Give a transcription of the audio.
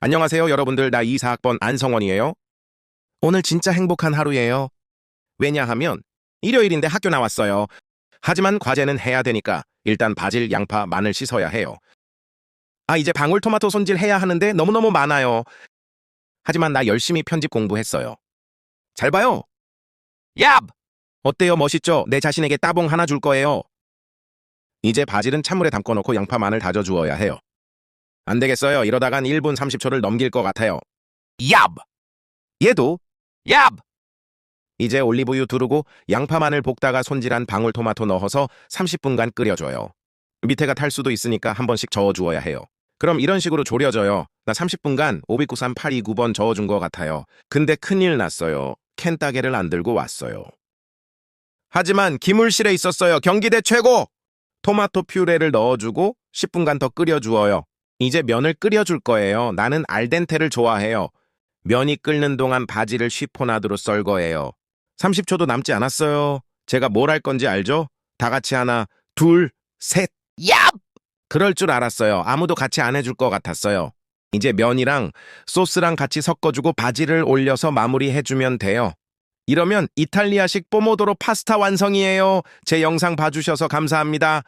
안녕하세요, 여러분들. 나 24학번 안성원이에요. 오늘 진짜 행복한 하루예요. 왜냐하면 일요일인데 학교 나왔어요. 하지만 과제는 해야 되니까 일단 바질, 양파, 마늘 씻어야 해요. 아, 이제 방울토마토 손질 해야 하는데 너무너무 많아요. 하지만 나 열심히 편집 공부했어요. 잘 봐요. 야! 어때요? 멋있죠? 내 자신에게 따봉 하나 줄 거예요. 이제 바질은 찬물에 담궈놓고 양파, 마늘 다져 주어야 해요. 안 되겠어요. 이러다간 1분 30초를 넘길 것 같아요. 얍! 얘도 얍! 이제 올리브유 두르고 양파 마늘 볶다가 손질한 방울토마토 넣어서 30분간 끓여줘요. 밑에가 탈 수도 있으니까 한 번씩 저어주어야 해요. 그럼 이런 식으로 졸여져요. 나 30분간 593 829번 저어준 것 같아요. 근데 큰일 났어요. 캔 따개를 안 들고 왔어요. 하지만 기물실에 있었어요. 경기대 최고! 토마토 퓨레를 넣어주고 10분간 더 끓여주어요. 이제 면을 끓여줄 거예요. 나는 알덴테를 좋아해요. 면이 끓는 동안 바지를 쉬포나드로 썰 거예요. 30초도 남지 않았어요. 제가 뭘 할 건지 알죠? 다 같이 하나, 둘, 셋. 얍! 그럴 줄 알았어요. 아무도 같이 안 해줄 것 같았어요. 이제 면이랑 소스랑 같이 섞어주고 바지를 올려서 마무리해주면 돼요. 이러면 이탈리아식 뽀모도로 파스타 완성이에요. 제 영상 봐주셔서 감사합니다.